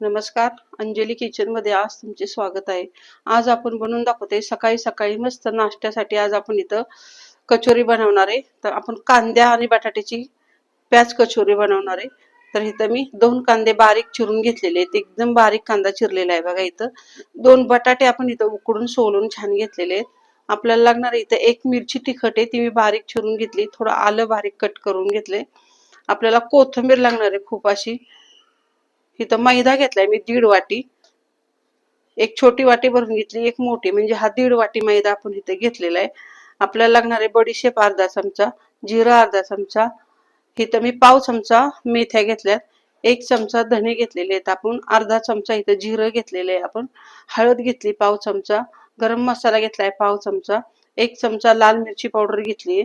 नमस्कार अंजली किचनमध्ये आज तुमचे स्वागत आहे. आज आपण बनवून दाखवते सकाळी सकाळी मस्त नाश्त्यासाठी आज आपण इथं कचोरी बनवणार आहे. तर आपण कांद्या आणि बटाट्याची प्याज कचोरी बनवणार आहे. तर इथं मी दोन कांदे बारीक चिरून घेतलेले आहेत. एकदम बारीक कांदा चिरलेला आहे बघा इथं. दोन बटाटे आपण इथं उकडून सोलून छान घेतलेले आहेत. आपल्याला लागणार इथं एक मिरची तिखट आहे ती मी बारीक चिरून घेतली. थोडं आलं बारीक कट करून घेतले. आपल्याला कोथिंबीर लागणार आहे खूप अशी. इथं मैदा घेतलाय मी दीड वाटी. एक छोटी वाटी भरून घेतली एक मोठी. म्हणजे हा दीड वाटी मैदा आपण इथे घेतलेला आहे. आपल्याला लागणारे बडीशेप अर्धा चमचा जिरा अर्धा चमचा. इथं मी पाव चमचा मेथ्या घेतल्यात. एक चमचा धने घेतलेले आहेत आपण. अर्धा चमचा इथं जिरं घेतलेलं आहे आपण. हळद घेतली पाव चमचा. गरम मसाला घेतलाय पाव चमचा. एक चमचा लाल मिरची पावडर घेतली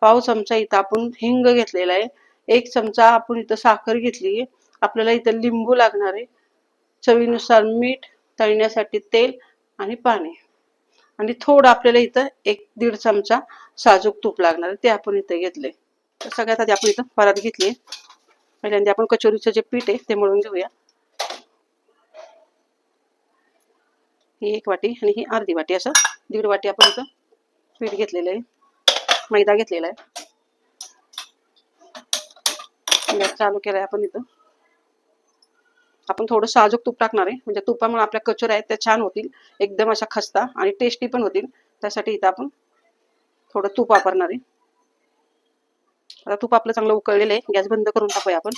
पाव चमचा इथं आपण हिंग घेतलेला आहे. एक चमचा आपण इथं साखर घेतली आपल्याला इथं लिंबू लागणार. आहे चवीनुसार मीठ तळण्यासाठी तेल आणि पाणी. आणि थोडं आपल्याला इथं एक दीड चमचा साजूक तूप लागणार आहे ते आपण इथं घेतले तर सगळ्यात आधी आपण इथं परत घेतली पहिल्यांदा आपण कचोरीचं जे पीठ आहे ते मळून घेऊया. ही एक वाटी आणि ही अर्धी वाटी असं दीड वाटी आपण इथं पीठ घेतलेलं आहे. मैदा घेतलेला आहे. चालू केलाय आपण इथं. आपण थोडं साजूक तूप टाकणार आहे. म्हणजे तुपामुळे आपल्या कचोऱ्या आहेत त्या छान होतील. एकदम अशा खस्ता आणि टेस्टी पण होतील. त्यासाठी इथं आपण थोडं तूप वापरणार आहे. आता तूप आपलं चांगलं उकळलेलं आहे. गॅस बंद करून टाकूया आपण.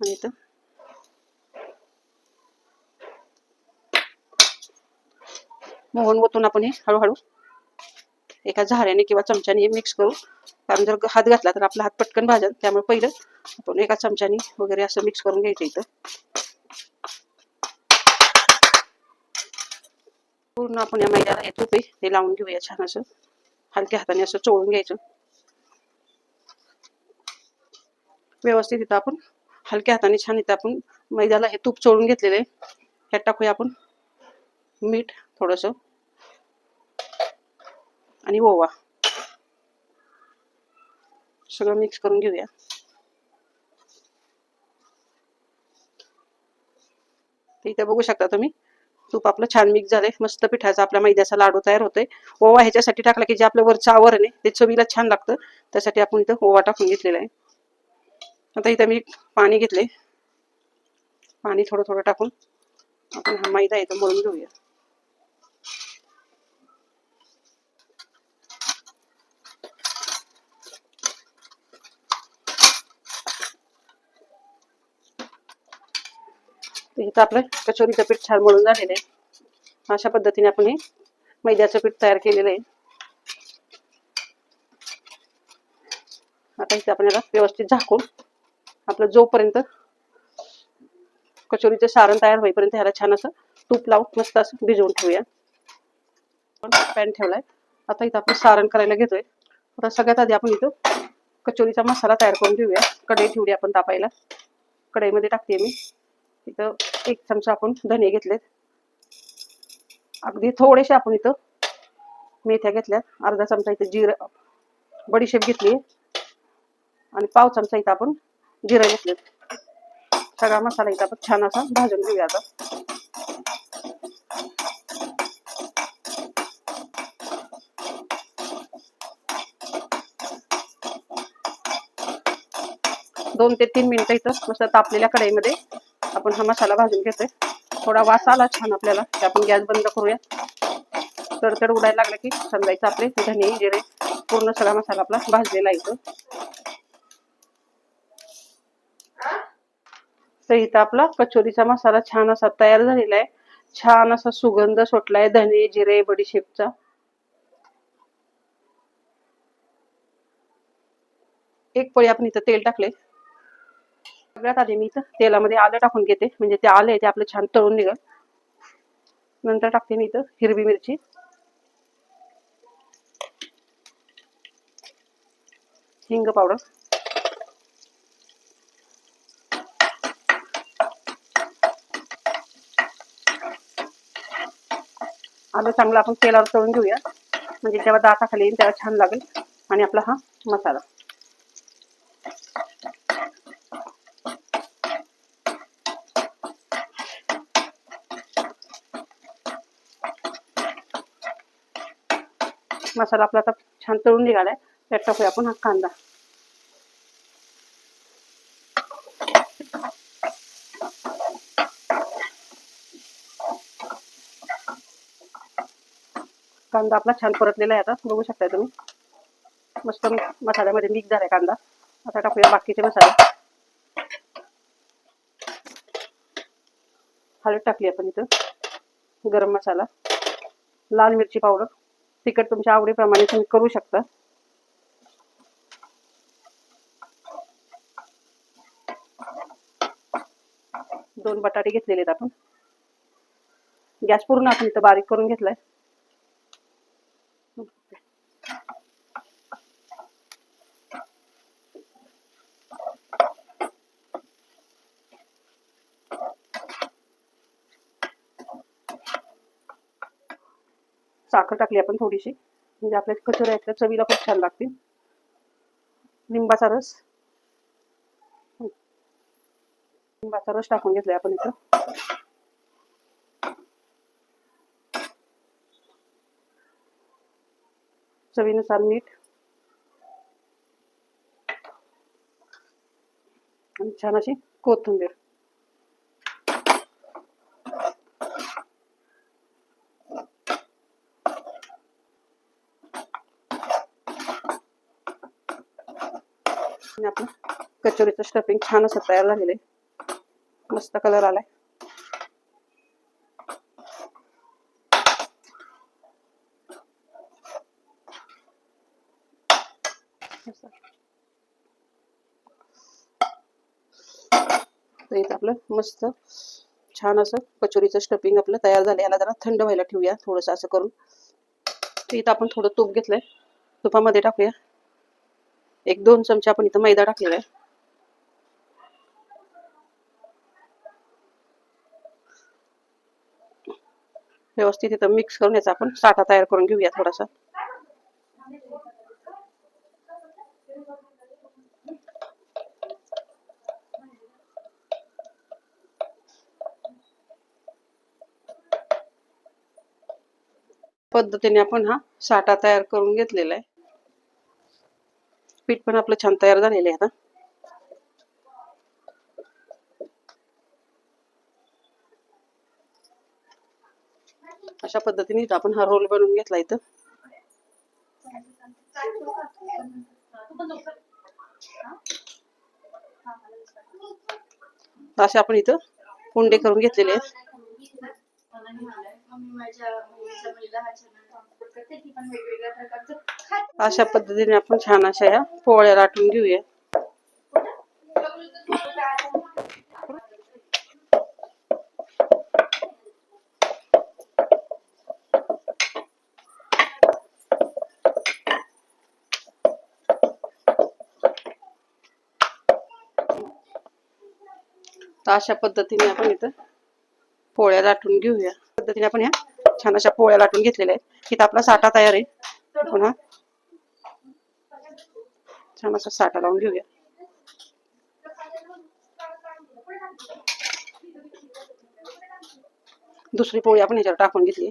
आणि इथं मोहन ओतून आपण हे हळूहळू एका झाऱ्याने किंवा चमच्याने हे मिक्स करू. कारण जर हात घातला तर आपला हात पटकन भाजल त्यामुळे पहिलं आपण एका चमच्याने वगैरे असं मिक्स करून घ्यायचं इथं. पूर्ण आपण या मैद्याला हे तूप आहे. ते लावून घेऊया छान असं. हलक्या हाताने असं चोळून घ्यायचं. व्यवस्थित इथं आपण हलक्या हाताने छान इथं आपण मैद्याला हे तूप चोळून घेतलेलं आहे. ह्यात टाकूया आपण. मीठ थोडस. आणि ओवा. सगळं मिक्स करून घेऊया. इथं बघू शकता तुम्ही. तूप आपलं छान मिक्स झालंय. मस्त पिठाचा आपल्या मैद्याचा लाडू तयार होतोय. ओवा ह्याच्यासाठी टाकला की जे आपलं वरचं आवरण आहे ते चवीला छान लागतं. त्यासाठी आपण इथं ओवा टाकून घेतलेला आहे. आता इथं मी पाणी घेतले पाणी थोडं थोडं टाकून आपण हा मैदा इथं मळून घेऊया. इथं आपलं कचोरीचं पीठ छान मळून झालेलं आहे. अशा पद्धतीने आपण हे मैद्याचं पीठ तयार केलेलं आहे. आता इथे आपण याला व्यवस्थित झाकून आपलं जोपर्यंत कचोरीचं सारण तयार होईपर्यंत ह्याला छान असं तूप लावून मस्त असं भिजवून ठेवूया. पॅन ठेवलाय. आता इथं आपण सारण करायला घेतोय. आता सगळ्यात आधी आपण इथं कचोरीचा मसाला तयार करून घेऊया. कढई ठेवली आपण तापायला. कढईमध्ये टाकते मी. इथं एक चमचा आपण धने घेतलेत. अगदी थोडेसे आपण इथं मेथ्या घेतल्यात. अर्धा चमचा इथं जिरं बडीशेप घेतली. आणि पाव चमचा इथं आपण जिरं घेतलेत. सगळा मसाला इथं आपण छान असा भाजून घेऊया आता. दोन ते तीन मिनिटं इथं मस्त तापलेल्या कढईमध्ये आपण हा मसाला भाजून घेतोय. थोडा वास आला छान आपल्याला ते आपण गॅस बंद करूया. तडतड उडायला लागलं की समजायचं आपले धने जिरे पूर्ण सगळा मसाला आपला भाजलेला येतो तर इथं आपला कचोरीचा मसाला छान असा तयार झालेला आहे. छान असा सुगंध सुटलाय धने जिरे बडीशेपचा. एक पळी आपण इथं तेल टाकले सगळ्यात आधी मी इथं तेलामध्ये आलं टाकून घेते. म्हणजे ते आलं आहे ते आपलं छान तळून निघल. नंतर टाकते मी इथं हिरवी मिरची. हिंग पावडर. आलं चांगलं आपण तेलावर तळून घेऊया. म्हणजे जेव्हा दाताखाली येईल तेव्हा छान लागेल. आणि आपला हा मसाला. मसाला आपला आता छान तळून निघालाय. त्यात टाकूया आपण हा कांदा. कांदा आपला छान परतलेला आहे आता. बघू शकताय तुम्ही. मस्त मसाल्यामध्ये मिक्स झालाय कांदा. आता टाकूया बाकीचे मसाले. हळद टाकली आपण इथं. गरम मसाला. लाल मिरची पावडर. तिखट तुमच्या आवडीप्रमाणे तुम्ही करू शकता. दोन बटाटे घेतलेले आहेत आपण. गॅस पूर्ण आपण इथं बारीक करून घेतलाय. साखर टाकली आपण थोडीशी. म्हणजे आपल्या कचोऱ्या आहेत त्या चवीला खूप छान लागतील. लिंबाचा रस. लिंबाचा रस टाकून घेतलाय आपण इथं. चवीनुसार मीठ. आणि छान अशी कोथिंबीर. पद्धतीने आपण कचोरीचं स्टफिंग छान असं तयार झालेलं आहे. मस्त कलर आलाय. तर आपलं मस्त छान असं कचोरीचं स्टफिंग आपलं तयार झालं याला जरा थंड व्हायला ठेवूया थोडंसं असं करून. इथं आपण थोडं तूप घेतलंय. तुपामध्ये टाकूया. एक दोन चमचे आपण इथं मैदा टाकलेला आहे. व्यवस्थित इथं मिक्स करून याचा आपण साठा तयार करून घेऊया थोडासा. पद्धतीने आपण हा साठा तयार करून घेतलेला आहे. पीठ पण आपलं छान तयार झालेलं आहे आता. अशा पद्धतीने इथं आपण हा रोल बनवून घेतला इथं. असे आपण इथं कोंडे करून घेतलेले आहेत. ती पण वेगवेगळ्या प्रकारचं अशा पद्धतीने आपण छान अशा या पोळ्या लाटून घेऊया. तर अशा पद्धतीने आपण इथं पोळ्या लाटून घेऊया. पद्धतीने आपण ह्या छान अशा पोळ्या लाटून घेतलेल्या आहेत. इथं आपला साठा तयार आहे. पुन्हा छान असा साठा लावून घेऊया. दुसरी पोळी आपण ह्याच्यावर टाकून घेतली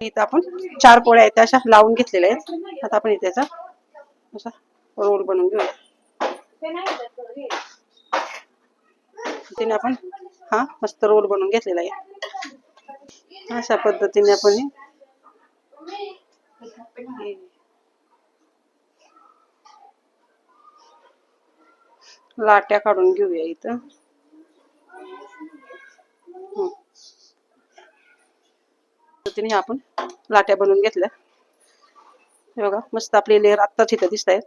इथं आपण चार पोळ्या आहेत अशा लावून घेतलेल्या आहेत. आता आपण इथे त्याचा असा रोल बनवून घेऊया. तिने आपण हा मस्त रोल बनवून घेतलेला आहे. अशा पद्धतीने आपण लाट्या काढून घेऊया इथं. पद्धतीने आपण लाट्या बनवून घेतल्या. हे बघा मस्त आपले लेअर आत्ताच इथं दिसत आहेत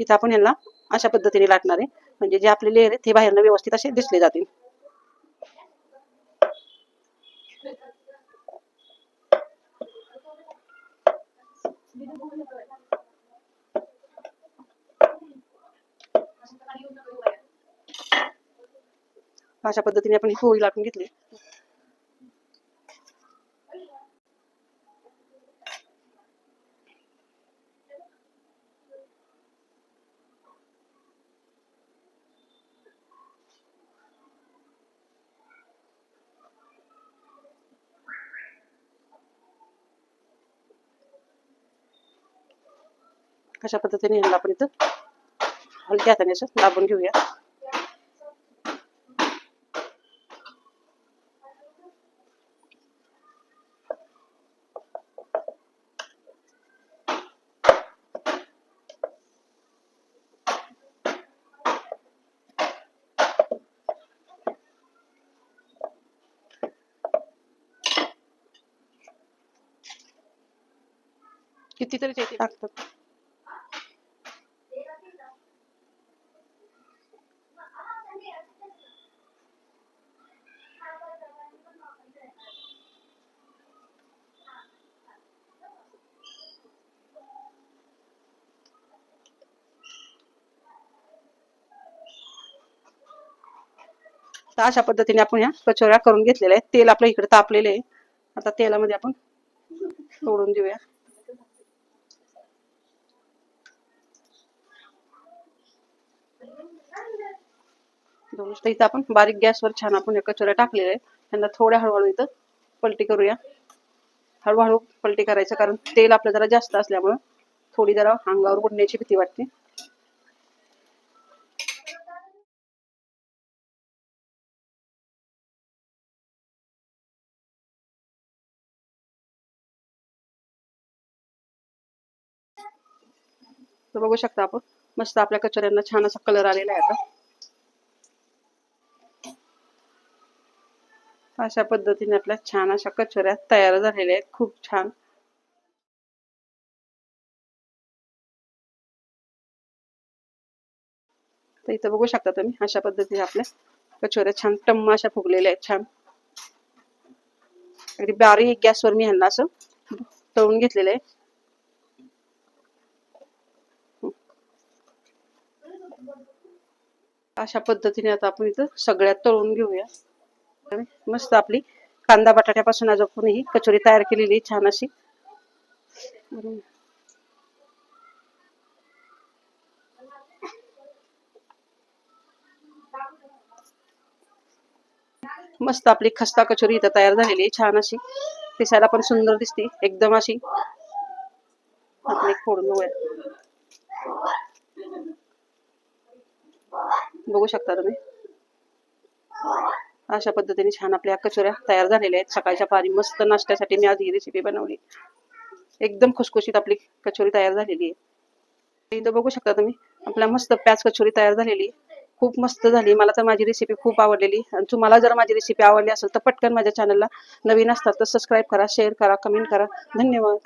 इथं आपण यांना अशा पद्धतीने लाटणार आहे. म्हणजे जे आपले लेअर आहेत ते बाहेरनं व्यवस्थित असे दिसले जातील. अशा पद्धतीने आपण ही पोळी लाटून घेतली. अशा पद्धतीने ह्याला आपण इथं हलक्या हाताने असं दाबून घेऊया. कितीतरी टाकतात. तर अशा पद्धतीने आपण ह्या कचोऱ्या करून घेतलेल्या आहेत. तेल आपल्या इकडे तापलेले आहे. आता तेलामध्ये आपण सोडून देऊया. दोन इथं आपण बारीक गॅसवर छान आपण या कचोऱ्या टाकलेल्या आहेत. त्यांना थोड्या हळूहळू इथं पलटी करूया. हळूहळू पलटी करायचं कारण तेल आपलं जरा जास्त असल्यामुळं थोडी जरा अंगावर उडण्याची भीती वाटते. तर बघू शकता आपण. मस्त आपल्या कचोऱ्यांना छान असा कलर आलेला आहे आता. अशा पद्धतीने आपल्या छान अशा कचोऱ्या तयार झालेल्या आहेत. खूप छान. तर इथं बघू शकता तुम्ही अशा पद्धतीने आपल्या कचोऱ्या छान टम्म अशा फुगलेल्या आहेत छान. अगदी बारीक गॅसवर मी ह्यांना असं तळून घेतलेलं आहे. अशा पद्धतीने आता आपण इथं सगळ्यात तळून घेऊया. मस्त आपली कांदा बटाट्यापासून आज आपण ही कचोरी तयार केलेली छान अशी. मस्त आपली खस्ता कचोरी इथं तयार झालेली आहे छान अशी. दिसायला पण सुंदर दिसते एकदम अशी. आपली फोडून घेऊया बघू शकता तुम्ही. अशा पद्धतीने छान आपल्या कचोऱ्या तयार झालेल्या आहेत. सकाळच्या पारी मस्त नाश्त्यासाठी मी आज ही रेसिपी बनवली. एकदम खुसखुशीत आपली कचोरी तयार झालेली आहे. इथं बघू शकता तुम्ही आपल्या मस्त प्याज कचोरी तयार झालेली आहे. खूप मस्त झाली. मला तर माझी रेसिपी खूप आवडलेली. आणि तुम्हाला जर माझी रेसिपी आवडली असेल तर पटकन माझ्या चॅनलला नवीन असतात तर सबस्क्राईब करा शेअर करा कमेंट करा. धन्यवाद.